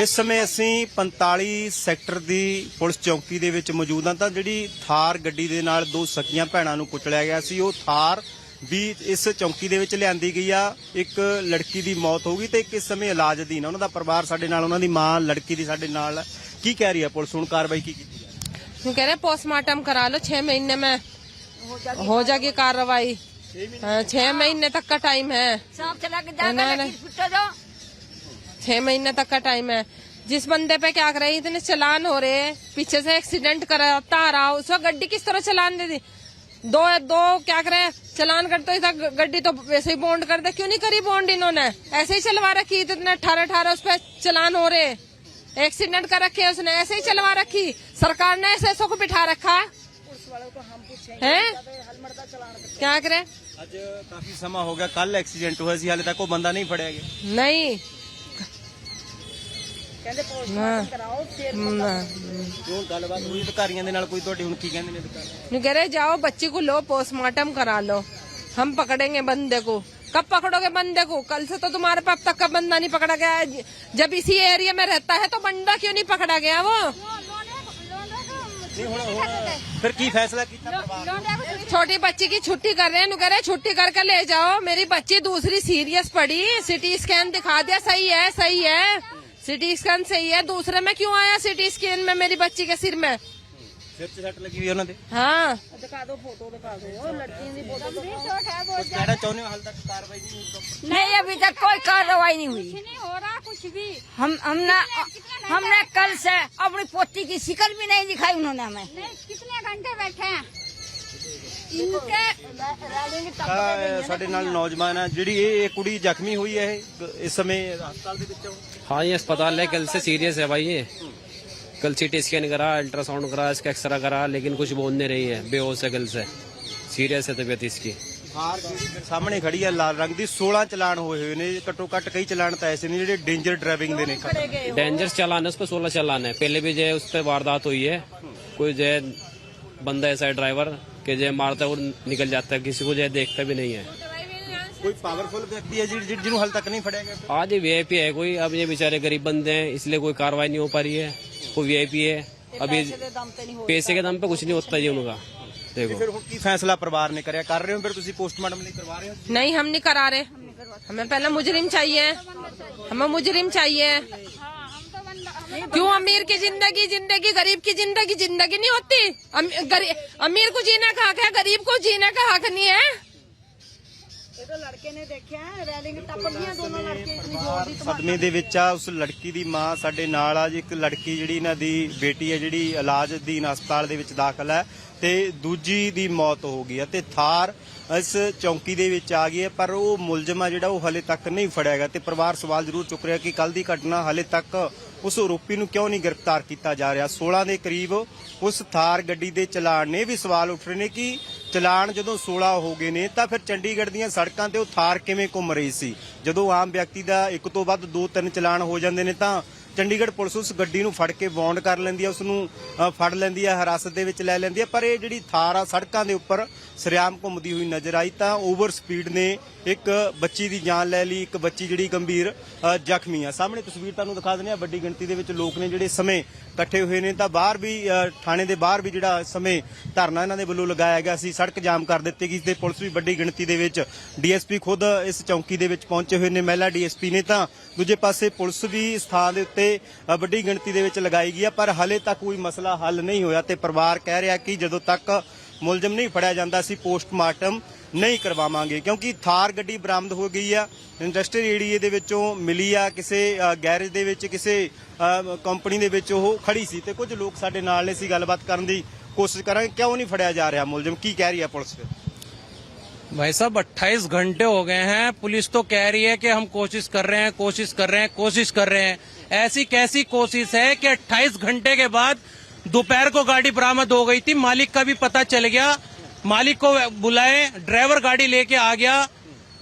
ਇਸ ਸਮੇਂ ਅਸੀਂ 45 ਸੈਕਟਰ ਦੀ ਪੁਲਿਸ ਚੌਕੀ ਦੇ ਵਿੱਚ ਮੌਜੂਦ ਹਾਂ ਤਾਂ ਜਿਹੜੀ ਥਾਰ ਗੱਡੀ ਦੇ ਨਾਲ ਦੋ ਸਕੀਆਂ ਭੈਣਾਂ ਨੂੰ ਕੁਚਲਿਆ ਗਿਆ ਸੀ ਉਹ ਥਾਰ ਵੀ ਇਸ ਚੌਕੀ ਦੇ ਵਿੱਚ ਲਿਆਂਦੀ ਗਈ ਆ। ਇੱਕ ਲੜਕੀ ਦੀ ਮੌਤ ਹੋ ਗਈ ਤੇ ਕਿਸ ਸਮੇਂ ਇਲਾਜ ਅਧੀਨ ਉਹਨਾਂ ਦਾ ਪਰਿਵਾਰ ਸਾਡੇ ਨਾਲ ਉਹਨਾਂ ਦੀ ਮਾਂ ਲੜਕੀ ਦੀ ਸਾਡੇ ਨਾਲ। ਕੀ ਕਹਿ ਰਹੀ ਆ ਪੁਲਿਸ? ਹੁਣ ਕਾਰਵਾਈ ਕੀ ਕੀਤੀ ਜਾ ਰਹੀ ਕਹਿ ਰਹੇ ਪੋਸਟਮਾਰਟਮ ਕਰਾ ਲਓ 6 ਮਹੀਨੇ ਮੈਂ ਹੋ ਜਾਗੀ ਕਾਰਵਾਈ। 6 ਮਹੀਨੇ? ਤੱਕ ਦਾ ਟਾਈਮ ਹੈ। ਸਭ ਚਲਾ ਕੇ ਜਾ ਕੇ छह महीने तक का टाइम है। जिस बंदे पे क्या कर रहे इतने चलान हो रहे हैं। पीछे से एक्सीडेंट कराता आ रहा उसको गड्डी किस तरह चलान दे दी? दो दो क्या करे? चलान करते तो इधर गड्डी तो वैसे ही बॉन्ड कर दे। क्यों नहीं करी बॉन्ड इन्होंने? ऐसे ही चलवा रखी इतने अठारह अठारह उस पर चलान हो रहे। एक्सीडेंट कर रखे उसने ऐसे ही चलवा रखी। सरकार ने ऐसे को बिठा रखा। है? क्या करे? आज काफ़ी समय हो गया कल एक्सीडेंट हुआ इसी हाल तक वो बंदा नहीं फड़ेगा। नहीं। ਗਿਆ नहीं हाँ। ना। ਜੋ ਗੱਲਬਾਤ ਹੋਈ ਅਧਿਕਾਰੀਆਂ ਦੇ ਨਾਲ ਕੋਈ ਤੁਹਾਡੀ ਹੁਣ ਕੀ ਕਹਿੰਦੇ ਨੇ ਅਧਿਕਾਰੀ नहीं कह रहे जाओ बच्ची को लो पोस्टमार्टम करा लो हम पकड़ेंगे बंदे को कब पकड़ोगे बंदे को कल से तो तुम्हारे पास तक का बंदा नहीं पकड़ा गया है। जब इसी एरिया में रहता है तो बंदा क्यों नहीं पकड़ा गया वो ਨਹੀਂ ਹੁਣ ਹੁਣ ਫਿਰ ਕੀ ਫੈਸਲਾ ਕੀਤਾ ਪਰਿਵਾਰ छोटी बच्ची की छुट्टी कर रहे हैं नु कह रहे छुट्टी करके ले जाओ मेरी बच्ची दूसरी सीरियस पड़ी सिटी स्कैन दिखा दिया सही है सही है सिटी स्कैन सही है दूसरे में क्यों आया सिटी स्कैन में मेरी बच्ची के सिर में ਸਿਰ 'ਚ ਸੱਟ ਲੱਗੀ ਹੋਈ ਉਹਨਾਂ ਦੇ हाँ ਕੁਝ ਕਹਿਣਾ ਚਾਹੁੰਦੇ ਹੋ ਹਾਲ ਤੱਕ ਕਾਰਵਾਈ ਨਹੀਂ ਹੋਈ नहीं अभी तक कोई कार्रवाई नहीं हुई नहीं हो रहा कुछ भी हम हमने हमने कल से अपनी पोती की शिकल भी नहीं दिखाई उन्होंने हमें नहीं कितने घंटे बैठे हैं इनके ਤਾਂ ਸਾਡੇ ਨਾਲ ਨੌਜਵਾਨ ਆ ਜਿਹੜੀ ਇਹ ਇਹ ਕੁੜੀ ਜ਼ਖਮੀ ਹੋਈ ਹੈ ਇਹ ਇਸ ਸਮੇਂ ਹਸਪਤਾਲ ਦੇ ਵਿੱਚ ਆ ਉਹ। हाँ ये अस्पताल है कल से सीरियस है भाई ये कल सीटी स्कैन करा अल्ट्रासाउंड करा इसका एक्सरा करा लेकिन कुछ बोल नहीं रही है बेहोश है कल से सीरियस है तबीयत इसकी ਥਾਰ ਜਿਹੜੀ ਸਾਹਮਣੇ ਖੜੀ ਆ ਲਾਲ ਰੰਗ ਦੀ 16 ਚਲਾਨ ਹੋਏ ਹੋਏ ਨੇ ਘੱਟੋ ਘੱਟ ਕਈ ਚਲਾਨ ਤਾਂ ਐਸੇ ਨੇ ਜਿਹੜੇ ਡੇਂਜਰ ਡਰਾਈਵਿੰਗ ਦੇ ਨੇ डेंजरस चालान है उस पर सोलह चालान है पहले भी जो है उस पर वारदात हुई है कोई जो है बंदा ऐसा है ड्राइवर कि जो मारता है वो निकल जाता है किसी को जो देखता भी नहीं है ਕੋਈ ਪਾਵਰਫੁਲ ਵਿਅਕਤੀ ਹੈ ਜਿਹੜੀ ਜਿਹਨੂੰ ਹਾਲ ਤੱਕ ਨਹੀਂ ਫੜਿਆ ਗਿਆ आज ये वीआईपी है कोई अब ये बेचारे गरीब बंदे हैं इसलिए कोई कार्रवाई नहीं हो पा रही है कोई वीआईपी है अभी पैसे के दम पे कुछ नहीं होता जी उनका देखो ਫਿਰ ਹੁਣ ਕੀ ਫੈਸਲਾ ਪਰਿਵਾਰ ਨੇ ਕਰਿਆ ਕਰ ਰਹੇ ਹੋ ਫਿਰ ਤੁਸੀਂ ਪੋਸਟਮਾਰਟਮ ਲਈ ਕਰਵਾ ਰਹੇ ਹੋ नहीं हम नहीं करा रहे हमें पहले मुजरिम चाहिए हमें मुजरिम चाहिए क्यों अमीर की जिंदगी जिंदगी गरीब की जिंदगी जिंदगी नहीं होती अम, गरी, अमीर को जीने का हक है गरीब को जीने का हक नहीं है ਸਦਮੇ ਦੇ ਵਿੱਚ ਆ ਉਸ ਲੜਕੀ ਦੀ ਮਾਂ ਸਾਡੇ ਨਾਲ ਆ ਜੀ ਇੱਕ ਲੜਕੀ ਜਿਹੜੀ ਇਹਨਾਂ ਦੀ ਬੇਟੀ ਹੈ ਜਿਹੜੀ ਇਲਾਜ ਅਧੀਨ ਹਸਪਤਾਲ ਦੇ ਵਿੱਚ ਦਾਖਲ ਹੈ ਤੇ ਦੂਜੀ ਦੀ ਮੌਤ ਹੋ ਗਈ ਹੈ ਤੇ ਥਾਰ ਇਸ ਚੌਂਕੀ ਦੇ ਵਿੱਚ ਆ ਗਈ ਹੈ ਪਰ ਉਹ ਮੁਲਜ਼ਮ ਆ ਜਿਹੜਾ ਉਹ ਹਲੇ ਤੱਕ ਨਹੀਂ ਫੜਿਆ ਗਿਆ ਤੇ ਪਰਿਵਾਰ ਸਵਾਲ ਜ਼ਰੂਰ ਚੁੱਕ ਰਿਹਾ ਕਿ ਕੱਲ ਦੀ ਘਟਨਾ ਹਲੇ ਤੱਕ ਉਸ ਆਰੋਪੀ ਨੂੰ ਕਿਉਂ ਨਹੀਂ ਗ੍ਰਿਫਤਾਰ ਕੀਤਾ ਜਾ ਰਿਹਾ? 16 ਦੇ ਕਰੀਬ ਉਸ ਥਾਰ ਗੱਡੀ ਦੇ ਚਲਾਨ ਨੇ ਵੀ ਸਵਾਲ ਉੱਠ ਰਹੇ ਨੇ ਕਿ ਚਲਾਨ ਜਦੋਂ 16 ਹੋ ਗਏ ਨੇ ਤਾਂ ਫਿਰ ਚੰਡੀਗੜ੍ਹ ਦੀਆਂ ਸੜਕਾਂ ਤੇ ਉਹ ਥਾਰ ਕਿਵੇਂ ਘੁੰਮ ਰਹੀ ਸੀ? ਜਦੋਂ ਆਮ ਵਿਅਕਤੀ ਦਾ ਇੱਕ ਤੋਂ ਵੱਧ ਦੋ ਤਿੰਨ ਚਲਾਨ ਹੋ ਜਾਂਦੇ ਨੇ ਤਾਂ ਚੰਡੀਗੜ੍ਹ ਪੁਲਿਸ ਉਸ ਗੱਡੀ ਨੂੰ ਫੜ ਕੇ ਬੌਂਡ ਕਰ ਲੈਂਦੀ ਹੈ ਉਸ ਨੂੰ ਫੜ ਲੈਂਦੀ ਹੈ ਹਿਰਾਸਤ ਦੇ ਵਿੱਚ ਲੈ ਲੈਂਦੀ ਹੈ ਪਰ ਇਹ ਜਿਹੜੀ ਥਾਰ ਆ ਸੜਕਾਂ ਦੇ ਉੱਪਰ ਸਰਿਆਮ ਘੁੰਮਦੀ ਹੋਈ ਨਜ਼ਰ ਆਈ ਤਾਂ ਓਵਰ ਸਪੀਡ ਨੇ ਇੱਕ ਬੱਚੀ ਦੀ ਜਾਨ ਲੈ ਲਈ ਇੱਕ ਬੱਚੀ ਜਿਹੜੀ ਗੰਭੀਰ ਜ਼ਖਮੀ ਆ। ਸਾਹਮਣੇ ਤਸਵੀਰ ਤੁਹਾਨੂੰ ਦਿਖਾ ਦਿੰਦੇ ਆ ਵੱਡੀ ਗਿਣਤੀ ਦੇ ਵਿੱਚ ਲੋਕ ਨੇ ਜਿਹੜੇ ਸਮੇਂ ਇਕੱਠੇ ਹੋਏ ਨੇ। ਤਾਂ ਬਾਹਰ ਵੀ ਅ, ਥਾਣੇ ਦੇ ਬਾਹਰ ਵੀ ਜਿਹੜਾ ਸਮੇਂ ਧਰਨਾ ਇਹਨਾਂ ਦੇ ਵੱਲੋਂ ਲਗਾਇਆ ਗਿਆ ਸੀ ਸੜਕ ਜਾਮ ਕਰ ਦਿੱਤੀ ਗਈ ਤੇ ਪੁਲਿਸ ਵੀ ਵੱਡੀ ਗਿਣਤੀ ਦੇ ਵਿੱਚ ਡੀਐਸਪੀ ਖੁਦ ਇਸ ਚੌਂਕੀ ਦੇ ਵਿੱਚ ਪਹੁੰਚੇ ਹੋਏ ਨੇ ਮਹਿਲਾ ਡੀਐਸਪੀ ਨੇ ਤਾਂ ਦੂਜੇ ਪਾਸੇ ਪੁਲਿਸ ਵੀ ਇਸ ਥਾਂ ਦੇ ਉੱਤੇ ਵੱਡੀ ਗਿਣਤੀ ਦੇ ਵਿੱਚ ਲਗਾਈ ਗਈ ਆ ਪਰ ਹਲੇ ਤੱਕ ਕੋਈ ਮਸਲਾ ਹੱਲ ਨਹੀਂ ਹੋਇਆ ਤੇ ਪਰਿਵਾਰ ਕਹਿ ਰਿਹਾ ਕਿ ਜਦੋਂ ਤੱਕ ਮੁਲਜ਼ਮ ਨਹੀਂ ਫੜਿਆ ਜਾਂਦਾ ਸੀ ਪੋਸਟਮਾਰਟਮ ਨਹੀਂ ਕਰਵਾਵਾਂਗੇ ਕਿਉਂਕਿ ਥਾਰ ਗੱਡੀ ਬਰਾਮਦ ਹੋ ਗਈ ਆ ਇੰਡਸਟਰੀ ਏਰੀਏ ਦੇ ਵਿੱਚੋਂ ਮਿਲੀ ਆ ਕਿਸੇ ਅ, ਗੈਰੇਜ ਦੇ ਵਿੱਚ ਕਿਸੇ ਕੰਪਨੀ ਦੇ ਵਿੱਚ ਉਹ ਖੜੀ ਸੀ ਤੇ ਕੁਝ ਲੋਕ ਸਾਡੇ ਨਾਲ ਨੇ ਸੀ ਗੱਲਬਾਤ ਕਰਨ ਦੀ ਕੋਸ਼ਿਸ਼ ਕਰਾਂਗੇ ਕਿਉਂ ਨਹੀਂ ਫੜਿਆ ਜਾ ਰਿਹਾ ਮੁਲਜ਼ਮ ਕੀ ਕਹਿ ਰਹੀ ਹੈ ਪੁਲਿਸ ਫਿਰ? भाई साहब 28 घंटे हो गए हैं। पुलिस तो कह रही है कि हम कोशिश कर रहे हैं कोशिश कर रहे हैं कोशिश कर रहे हैं। ऐसी कैसी कोशिश है कि 28 घंटे के बाद दोपहर को गाड़ी बरामद हो गई थी। मालिक का भी पता चल गया। मालिक को बुलाए ड्राइवर गाड़ी लेके आ गया।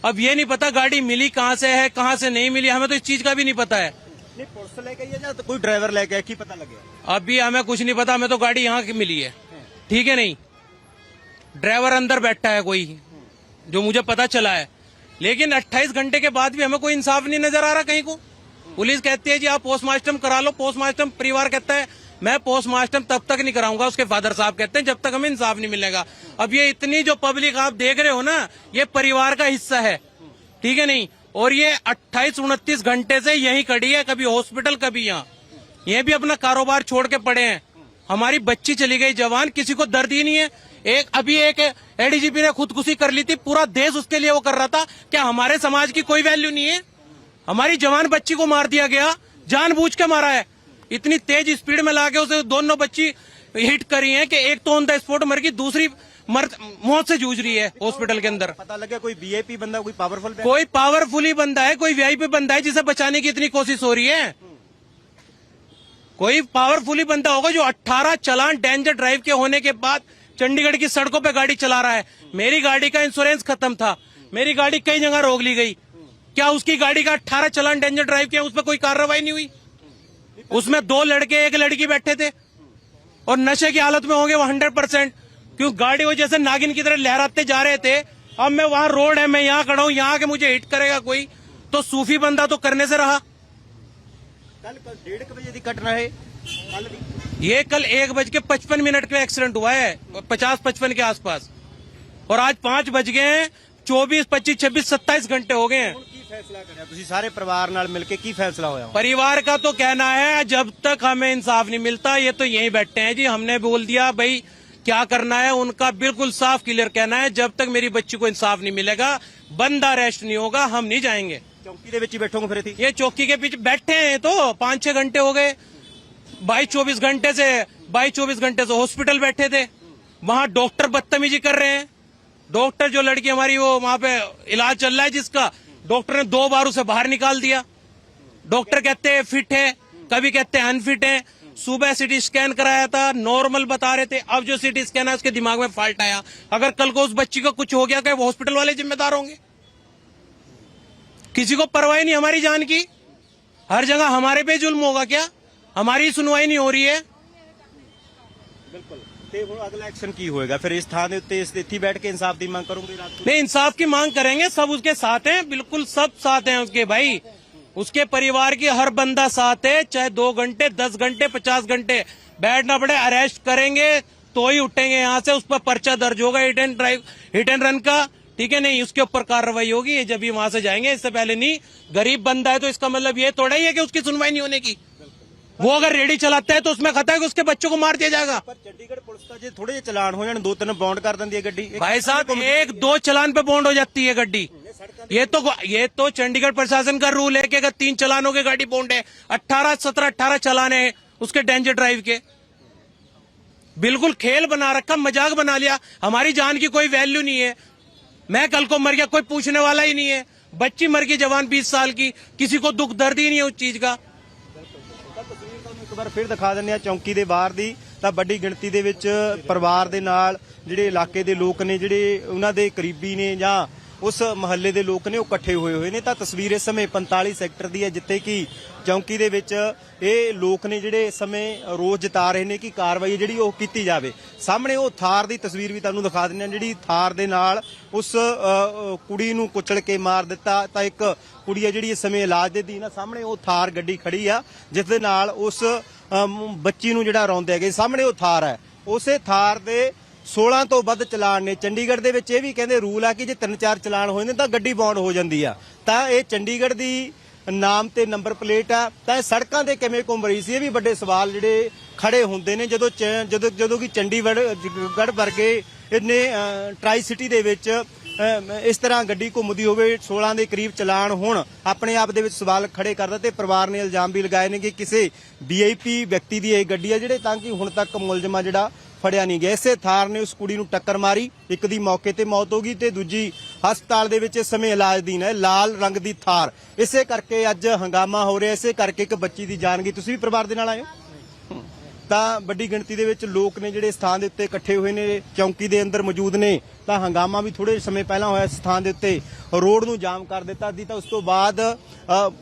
अब ये नहीं पता गाड़ी मिली कहाँ से है कहाँ से नहीं मिली हमें तो इस चीज़ का भी नहीं पता है। तो तो कोई ड्राइवर लेके की पता लगे अभी हमें कुछ नहीं पता हमें तो गाड़ी यहाँ की मिली है। ठीक है नहीं? ड्राइवर अंदर बैठा है कोई। जो मुझे पता चला है। लेकिन 28 घंटे के बाद भी हमें कोई इंसाफ नहीं नज़र आ रहा कहीं को। पुलिस कहती है जी, आप पोस्टमार्टम करा लो। पोस्टमार्टम परिवार कहता है, मैं पोस्टमार्टम तब तक नहीं कराऊँगा। उसके फादर साहब कहते हैं, जब तक हमें इंसाफ नहीं मिलेगा। अब ये इतनी जो पब्लिक आप देख रहे हो ना, ये परिवार का हिस्सा है। ठीक है नहीं? और ये अट्ठाईस उनतीस घंटे से यही खड़ी है, कभी हॉस्पिटल कभी यहाँ। ये भी अपना कारोबार छोड़ के पड़े हैं। हमारी बच्ची चली गई जवान, किसी को दर्द ही नहीं है। एक अभी एक एडीजीपी ने खुदकुशी कर ली थी पूरा देश उसके लिए वो कर रहा था। क्या हमारे समाज की कोई वैल्यू नहीं है? हमारी जवान बच्ची को मार दिया गया जानबूझ के मारा है। इतनी तेज स्पीड में लाके उसे दोनों बच्ची हिट करी है कि एक तो ऑन द स्पॉट मर गई दूसरी मर्द मौत से जूझ रही है हॉस्पिटल के अंदर। पता लगे कोई बीएपी बंदा कोई पावरफुल कोई पावरफुल ही बंदा है कोई वीआईपी बंदा है जिसे बचाने की इतनी कोशिश हो रही है। कोई पावरफुल ही बंदा होगा जो 18 चलान डेंजर ड्राइव के होने के बाद चंडीगढ़ की सड़कों पे गाड़ी चला रहा है। मेरी गाड़ी का इंश्योरेंस खत्म था। मेरी गाड़ी कई जगह रोक ली गई। क्या उसकी गाड़ी का अट्ठारह चलान डेंजर ड्राइव किया उसमें कोई कार्रवाई नहीं हुई? उसमें दो लड़के, एक लड़की बैठे थे। और नशे की हालत में होंगे वो हंड्रेड परसेंट क्यों? गाड़ी वो जैसे नागिन की तरह लहराते जा रहे थे। अब मैं वहाँ रोड है, मैं यहाँ खड़ा हूँ, यहाँ के मुझे हिट करेगा कोई? तो सूफी बंदा तो करने से रहा। कल डेढ़ बजे घटना है ये कल एक बज के पचपन मिनट का एक्सीडेंट हुआ है पचास पचपन के आसपास और आज पांच बज गए हैं चौबीस पच्चीस छब्बीस सत्ताईस घंटे हो गए हैं ਹੁਣ ਕੀ ਫੈਸਲਾ ਕਰਿਆ ਤੁਸੀਂ ਸਾਰੇ ਪਰਿਵਾਰ ਨਾਲ ਮਿਲ ਕੇ ਕੀ ਫੈਸਲਾ ਹੋਇਆ परिवार का तो कहना है जब तक हमें इंसाफ नहीं मिलता ये तो यहीं बैठे हैं जी हमने बोल दिया भाई क्या करना है उनका बिल्कुल साफ क्लियर कहना है जब तक मेरी बच्ची को इंसाफ नहीं मिलेगा बंदा अरेस्ट नहीं होगा हम नहीं जाएंगे ਚੌਂਕੀ ਦੇ ਵਿੱਚ ਹੀ ਬੈਠੋਗੇ ਫਿਰ ਇੱਥੇ ये चौकी के पीछे बैठे हैं तो पाँच छह घंटे हो गए बाईस चौबीस घंटे से बाईस चौबीस घंटे से हॉस्पिटल बैठे थे। वहाँ डॉक्टर बदतमीजी कर रहे हैं। डॉक्टर जो लड़की हमारी, वो वहाँ पे इलाज चल रहा है जिसका, डॉक्टर ने दो बार उसे बाहर निकाल दिया। डॉक्टर कहते हैं, फिट है। कभी कहते हैं, अनफिट है। सुबह सिटी स्कैन कराया था नॉर्मल बता रहे थे। अब जो सिटी स्कैन है, उसके दिमाग में फॉल्ट आया। अगर कल को उस बच्ची को कुछ हो गया वो हॉस्पिटल वाले जिम्मेदार होंगे? किसी को परवाही नहीं हमारी जान की। हर जगह हमारे पे जुल्म होगा क्या? हमारी सुनवाई नहीं हो रही है। बिल्कुल। तो अगला एक्शन की होएगा? फिर इस थाने स्थिति बैठ के इंसाफ की मांग करूँगी नहीं इंसाफ की मांग करेंगे सब उसके साथ हैं बिल्कुल सब साथ हैं उसके भाई। उसके परिवार की हर बंदा साथ है चाहे दो घंटे दस घंटे पचास घंटे। बैठना पड़े अरेस्ट करेंगे तो ही उठेंगे यहाँ से उस पर पर्चा दर्ज होगा hit and drive hit and run का। ठीक है नहीं उसके ऊपर कार्रवाई होगी जब भी वहाँ से जाएँगे इससे पहले नहीं। गरीब बंदा है तो इसका मतलब ये थोड़ा ही है कि उसकी सुनवाई नहीं होने की। वो अगर रेडी चलाता है तो उसमें खतरा है कि उसके बच्चों को मार दिया जाएगा ਪਰ ਚੰਡੀਗੜ੍ਹ ਪੁਲਿਸ ਤਾਂ ਜੇ ਥੋੜੇ ਜਿਹੇ ਚਲਾਨ ਹੋ ਜਾਣ ਦੋ ਤਿੰਨ ਬਾਉਂਡ ਕਰ ਦਿੰਦੀ ਹੈ ਗੱਡੀ ਇੱਕ भाई साहब एक दो चलान पे बॉन्ड हो जाती है गड्डी ये तो ये तो चंडीगढ़ प्रशासन का रूल है कि अगर तीन चलानों की गाड़ी बॉन्ड है अट्ठारह सत्रह अट्ठारह चलान है उसके डेंजर ड्राइव के बिल्कुल खेल बना रखा मजाक बना लिया हमारी जान की कोई वैल्यू नहीं है मैं कल को मर गया कोई पूछने वाला ही नहीं है बच्ची मर गई जवान बीस साल की किसी को दुख दर्द ही नहीं है उस चीज का ਤਸਵੀਰ ਤੁਹਾਨੂੰ ਇੱਕ ਵਾਰ ਫਿਰ ਦਿਖਾ ਦਿੰਦੇ ਆ ਚੌਂਕੀ ਦੇ ਬਾਹਰ ਦੀ। ਤਾਂ ਵੱਡੀ ਗਿਣਤੀ ਦੇ ਵਿੱਚ ਪਰਿਵਾਰ ਦੇ ਨਾਲ ਜਿਹੜੇ ਇਲਾਕੇ ਦੇ ਲੋਕ ਨੇ, ਜਿਹੜੇ ਉਹਨਾਂ ਦੇ ਕਰੀਬੀ ਨੇ ਜਾਂ ਉਸ ਮਹੱਲੇ ਦੇ ਲੋਕ ਨੇ, ਉਹ ਇਕੱਠੇ ਹੋਏ ਹੋਏ ਨੇ। ਤਾਂ ਤਸਵੀਰ ਇਸ ਸਮੇਂ 45 ਸੈਕਟਰ ਦੀ ਹੈ, ਜਿੱਥੇ ਕਿ ਚੌਂਕੀ ਦੇ ਵਿੱਚ ਇਹ ਲੋਕ ਨੇ ਜਿਹੜੇ ਇਸ ਸਮੇਂ ਰੋਜ਼ ਜਤਾ ਰਹੇ ਨੇ ਕਿ ਕਾਰਵਾਈ ਜਿਹੜੀ ਉਹ ਕੀਤੀ ਜਾਵੇ। ਸਾਹਮਣੇ ਉਹ ਥਾਰ ਦੀ ਤਸਵੀਰ ਵੀ ਤੁਹਾਨੂੰ ਦਿਖਾ ਦਿੰਦੇ ਹਾਂ, ਜਿਹੜੀ ਥਾਰ ਦੇ ਨਾਲ ਉਸ ਕੁੜੀ ਨੂੰ ਕੁਚਲ ਕੇ ਮਾਰ ਦਿੱਤਾ। ਤਾਂ ਇੱਕ ਕੁੜੀ ਹੈ ਜਿਹੜੀ ਇਸ ਸਮੇਂ ਇਲਾਜ ਦੇ ਦੀ ਨਾ ਸਾਹਮਣੇ ਉਹ ਥਾਰ ਗੱਡੀ ਖੜੀ ਆ, ਜਿਸ ਦੇ ਨਾਲ ਉਸ ਬੱਚੀ ਨੂੰ ਜਿਹੜਾ ਰੋਂਦੇ ਹੈਗੇ, ਸਾਹਮਣੇ ਉਹ ਥਾਰ ਹੈ। ਉਸੇ ਥਾਰ ਦੇ 16 ਤੋਂ ਵੱਧ ਚਲਾਨ ਨੇ। ਚੰਡੀਗੜ੍ਹ ਦੇ ਵਿੱਚ ਇਹ ਵੀ ਕਹਿੰਦੇ ਰੂਲ ਆ ਕਿ ਜੇ ਤਿੰਨ ਚਾਰ ਚਲਾਨ ਹੋਏ ਨੇ ਤਾਂ ਗੱਡੀ ਬੌਂਡ ਹੋ ਜਾਂਦੀ ਆ। ਤਾਂ ਇਹ ਚੰਡੀਗੜ੍ਹ ਦੀ ਨਾਮ ਤੇ ਨੰਬਰ ਪਲੇਟ ਆ। ਤਾਂ ਇਹ ਸੜਕਾਂ ਤੇ ਕਿਵੇਂ ਘੁੰਮ ਰਹੀ ਸੀ, ਇਹ ਵੀ ਵੱਡੇ ਸਵਾਲ ਜਿਹੜੇ ਖੜੇ ਹੁੰਦੇ ਨੇ। ਜਦੋਂ ਚ- ਜਦੋਂ ਜਦੋਂ ਕਿ ਚੰਡੀਗੜ੍ਹ ਵਰਗੇ ਇਹਨੇ ਟਰਾਈ ਸਿਟੀ ਦੇ ਵਿੱਚ ਇਸ ਤਰ੍ਹਾਂ ਗੱਡੀ ਘੁੰਮਦੀ ਹੋਵੇ 16 ਦੇ ਕਰੀਬ ਚਲਾਨ ਹੋਣ, ਆਪਣੇ ਆਪ ਦੇ ਵਿੱਚ ਸਵਾਲ ਖੜੇ ਕਰਦਾ ਤੇ ਪਰਿਵਾਰ ਨੇ ਇਲਜ਼ਾਮ ਵੀ ਲਗਾਏ ਨੇ ਕਿ ਕਿਸੇ ਵੀਆਈਪੀ ਵਿਅਕਤੀ ਦੀ ਇਹ ਗੱਡੀ ਆ, ਜਿਹੜੇ ਤਾਂ ਕਿ ਹੁਣ ਤੱਕ ਮੁਲਜ਼ਮਾ ਜਿਹੜਾ ਫੜਿਆ ਨਹੀਂ ਗਿਆ। ਇਸੇ ਥਾਰ ਨੇ ਉਸ ਕੁੜੀ ਨੂੰ ਟੱਕਰ ਮਾਰੀ। ਇੱਕ ਦੀ ਮੌਕੇ ਤੇ ਮੌਤ ਹੋ ਗਈ ਤੇ ਦੂਜੀ ਹਸਪਤਾਲ ਦੇ ਵਿੱਚ ਇਸ ਸਮੇਂ ਇਲਾਜਦੀਨ ਹੈ, ਲਾਲ ਰੰਗ ਦੀ ਥਾਰ। ਇਸੇ ਕਰਕੇ ਅੱਜ ਹੰਗਾਮਾ ਹੋ ਰਿਹਾ। ਇਸੇ ਕਰਕੇ ਇੱਕ ਬੱਚੀ ਦੀ ਜਾਨ ਗਈ। ਤੁਸੀਂ ਵੀ ਪਰਿਵਾਰ ਦੇ ਨਾਲ ਆਏ ਹੋ? ਤਾਂ ਵੱਡੀ ਗਿਣਤੀ ਦੇ ਵਿੱਚ ਲੋਕ ਨੇ ਜਿਹੜੇ ਸਥਾਨ ਦੇ ਉੱਤੇ ਇਕੱਠੇ ਹੋਏ ਨੇ, ਚੌਂਕੀ ਦੇ ਅੰਦਰ ਮੌਜੂਦ ਨੇ। ਤਾਂ ਹੰਗਾਮਾ ਵੀ ਥੋੜੇ ਸਮੇਂ ਪਹਿਲਾਂ ਹੋਇਆ ਇਸ ਸਥਾਨ ਦੇ ਉੱਤੇ। ਰੋਡ ਨੂੰ ਜਾਮ ਕਰ ਦਿੱਤਾ। ਸੀ ਤਾਂ ਉਸ ਤੋਂ ਬਾਅਦ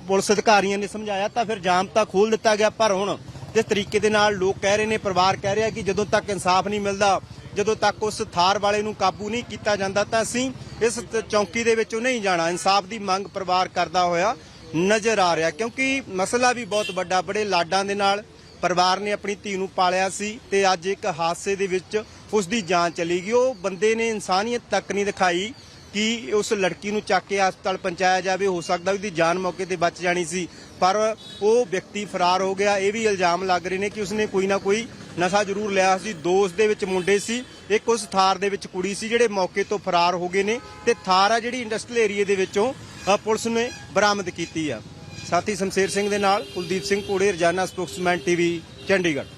ਪੁਲਿਸ ਅਧਿਕਾਰੀਆਂ ਨੇ ਸਮਝਾਇਆ। ਤਾਂ ਫਿਰ ਜਾਮ ਤਾਂ ਖੋਲ ਦਿੱਤਾ ਗਿਆ। ਪਰ ਹੁਣ ਜਿਸ ਤਰੀਕੇ ਦੇ ਨਾਲ ਲੋਕ ਕਹਿ ਰਹੇ ਨੇ, ਪਰਿਵਾਰ ਕਹਿ ਰਿਹਾ ਕਿ ਜਦੋਂ ਤੱਕ ਇਨਸਾਫ ਨਹੀਂ ਮਿਲਦਾ, ਜਦੋਂ ਤੱਕ ਉਸ ਥਾਰ ਵਾਲੇ ਨੂੰ ਕਾਬੂ ਨਹੀਂ ਕੀਤਾ ਜਾਂਦਾ, ਤਾਂ ਅਸੀਂ ਇਸ ਚੌਂਕੀ ਦੇ ਵਿੱਚੋਂ ਨਹੀਂ ਜਾਣਾ। ਇਨਸਾਫ ਦੀ ਮੰਗ ਪਰਿਵਾਰ ਕਰਦਾ ਹੋਇਆ ਨਜ਼ਰ ਆ ਰਿਹਾ, ਕਿਉਂਕਿ ਮਸਲਾ ਵੀ ਬਹੁਤ ਵੱਡਾ, ਬੜੇ ਲਾਡਾਂ ਦੇ ਨਾਲ ਪਰਿਵਾਰ ਨੇ ਆਪਣੀ ਧੀ ਨੂੰ ਪਾਲਿਆ ਸੀ ਤੇ ਅੱਜ ਇੱਕ ਹਾਦਸੇ ਦੇ ਵਿੱਚ ਉਸ ਦੀ ਜਾਨ ਚਲੀ ਗਈ। ਉਹ ਬੰਦੇ ਨੇ ਇਨਸਾਨੀਅਤ ਤੱਕ ਨਹੀਂ ਦਿਖਾਈ। ਕਿ ਉਸ ਲੜਕੀ ਨੂੰ ਚੱਕ ਕੇ ਹਸਪਤਾਲ ਪਹੁੰਚਾਇਆ ਜਾਵੇ, ਹੋ ਸਕਦਾ ਉਹਦੀ ਜਾਨ ਮੌਕੇ ਤੇ ਬਚ ਜਾਣੀ ਸੀ। ਪਰ ਉਹ ਵਿਅਕਤੀ ਫਰਾਰ ਹੋ ਗਿਆ। ਇਹ ਵੀ ਇਲਜ਼ਾਮ ਲੱਗ ਰਹੇ ਨੇ ਕਿ ਉਸਨੇ ਕੋਈ ਨਾ ਕੋਈ ਨਸ਼ਾ ਜ਼ਰੂਰ ਲਿਆ ਸੀ। ਦੋਸਤ ਦੇ ਵਿੱਚ ਮੁੰਡੇ ਸੀ, ਇੱਕ ਉਸ ਥਾਰ ਦੇ ਵਿੱਚ ਕੁੜੀ ਸੀ, ਜਿਹੜੇ ਮੌਕੇ ਤੋਂ ਫਰਾਰ ਹੋ ਗਏ ਨੇ ਤੇ ਥਾਰ ਆ ਜਿਹੜੀ ਇੰਡਸਟਰੀਅਲ ਏਰੀਏ ਦੇ ਵਿੱਚੋਂ ਪੁਲਿਸ ਨੇ ਬਰਾਮਦ ਕੀਤੀ ਆ। ਸਾਥੀ ਸ਼ਮਸ਼ੇਰ ਸਿੰਘ ਦੇ ਨਾਲ ਕੁਲਦੀਪ ਸਿੰਘ ਕੋੜੇ ਰਜਾਨਾ ਸਪੋਕਸਮੈਨ ਟੀਵੀ, ਚੰਡੀਗੜ੍ਹ।